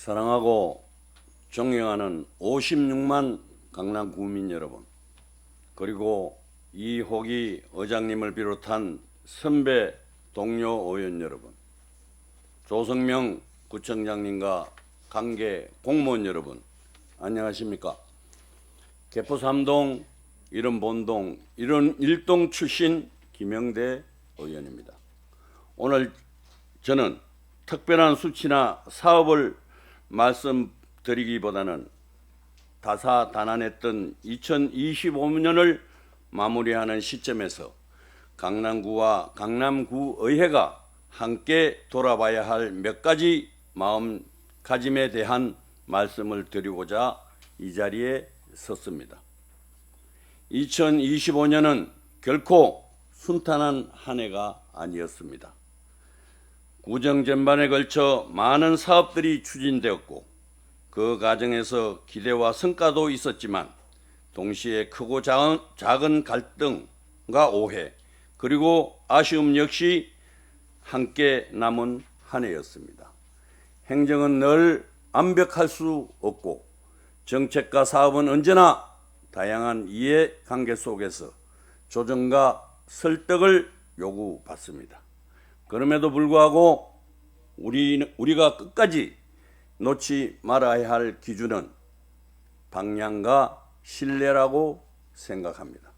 사랑하고 존경하는 56만 강남 구민 여러분, 그리고 이호기 의장님을 비롯한 선배 동료 의원 여러분, 조성명 구청장님과 관계 공무원 여러분, 안녕하십니까? 개포 삼동 이런 본동 이런 일동 출신 김영대 의원입니다. 오늘 저는 특별한 수치나 사업을 말씀드리기보다는 다사다난했던 2025년을 마무리하는 시점에서 강남구와 강남구 의회가 함께 돌아봐야 할 몇 가지 마음가짐에 대한 말씀을 드리고자 이 자리에 섰습니다. 2025년은 결코 순탄한 한 해가 아니었습니다. 구정 전반에 걸쳐 많은 사업들이 추진되었고 그 과정에서 기대와 성과도 있었지만 동시에 크고 작은, 갈등과 오해 그리고 아쉬움 역시 함께 남은 한 해였습니다. 행정은 늘 완벽할 수 없고 정책과 사업은 언제나 다양한 이해 관계 속에서 조정과 설득을 요구받습니다. 그럼에도 불구하고 우리, 우리가 끝까지 놓지 말아야 할 기준은 방향과 신뢰라고 생각합니다.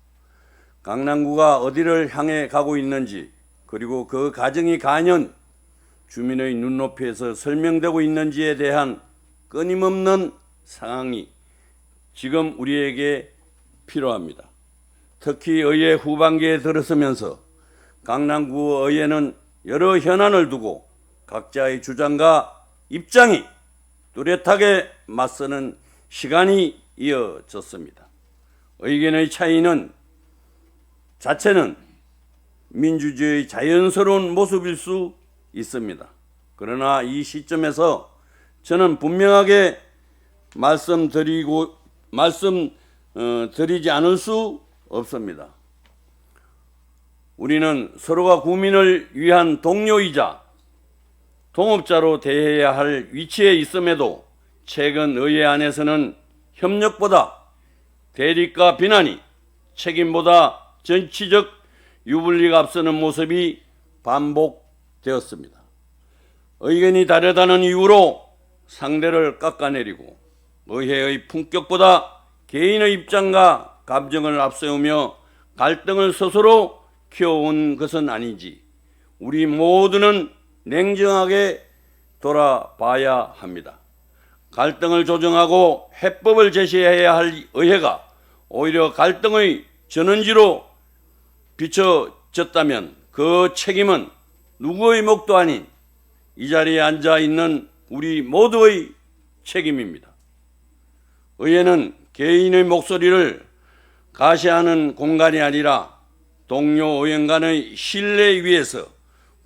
강남구가 어디를 향해 가고 있는지 그리고 그 과정이 과연 주민의 눈높이에서 설명되고 있는지에 대한 끊임없는 상황이 지금 우리에게 필요합니다. 특히 의회 후반기에 들어서면서 강남구 의회는 여러 현안을 두고 각자의 주장과 입장이 뚜렷하게 맞서는 시간이 이어졌습니다. 의견의 차이는 자체는 민주주의의 자연스러운 모습일 수 있습니다. 그러나 이 시점에서 저는 분명하게 말씀드리고 말씀 어, 드리지 않을 수 없습니다. 우리는 서로가 국민을 위한 동료이자 동업자로 대해야 할 위치에 있음에도 최근 의회 안에서는 협력보다 대립과 비난이 책임보다 정치적 유불리가 앞서는 모습이 반복되었습니다. 의견이 다르다는 이유로 상대를 깎아내리고 의회의 품격보다 개인의 입장과 감정을 앞세우며 갈등을 스스로 키워온 것은 아닌지 우리 모두는 냉정하게 돌아봐야 합니다. 갈등을 조정하고 해법을 제시해야 할 의회가 오히려 갈등의 전원지로 비춰졌다면 그 책임은 누구의 몫도 아닌 이 자리에 앉아 있는 우리 모두의 책임입니다. 의회는 개인의 목소리를 가시하는 공간이 아니라 동료 의원 간의 신뢰 위에서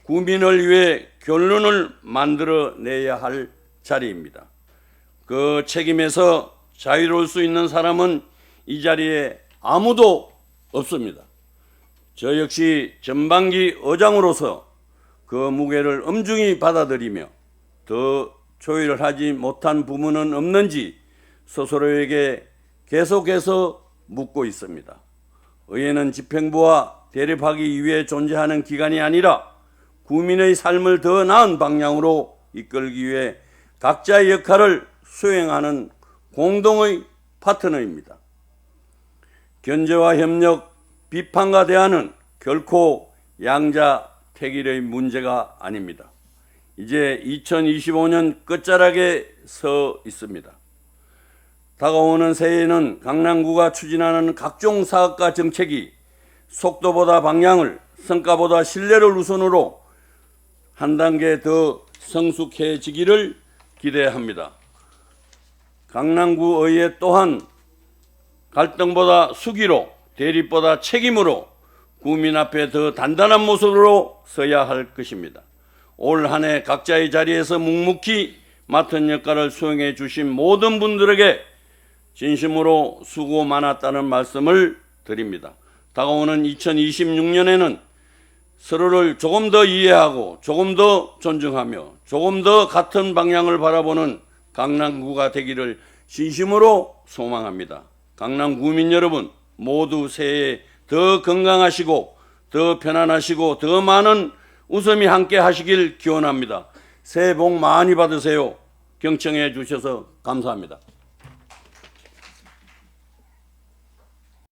국민을 위해 결론을 만들어내야 할 자리입니다. 그 책임에서 자유로울 수 있는 사람은 이 자리에 아무도 없습니다. 저 역시 전반기 의장으로서 그 무게를 엄중히 받아들이며 더 조율을 하지 못한 부분은 없는지 스스로에게 계속해서 묻고 있습니다. 의회는 집행부와 대립하기 위해 존재하는 기관이 아니라 국민의 삶을 더 나은 방향으로 이끌기 위해 각자의 역할을 수행하는 공동의 파트너입니다. 견제와 협력, 비판과 대화는 결코 양자택일의 문제가 아닙니다. 이제 2025년 끝자락에 서 있습니다. 다가오는 새해에는 강남구가 추진하는 각종 사업과 정책이 속도보다 방향을, 성과보다 신뢰를 우선으로 한 단계 더 성숙해지기를 기대합니다. 강남구 의회 또한 갈등보다 수기로, 대립보다 책임으로 국민 앞에 더 단단한 모습으로 서야 할 것입니다. 올 한 해 각자의 자리에서 묵묵히 맡은 역할을 수행해 주신 모든 분들에게 진심으로 수고 많았다는 말씀을 드립니다. 다가오는 2026년에는 서로를 조금 더 이해하고 조금 더 존중하며 조금 더 같은 방향을 바라보는 강남구가 되기를 진심으로 소망합니다. 강남 구민 여러분 모두 새해 더 건강하시고 더 편안하시고 더 많은 웃음이 함께 하시길 기원합니다. 새해 복 많이 받으세요. 경청해 주셔서 감사합니다.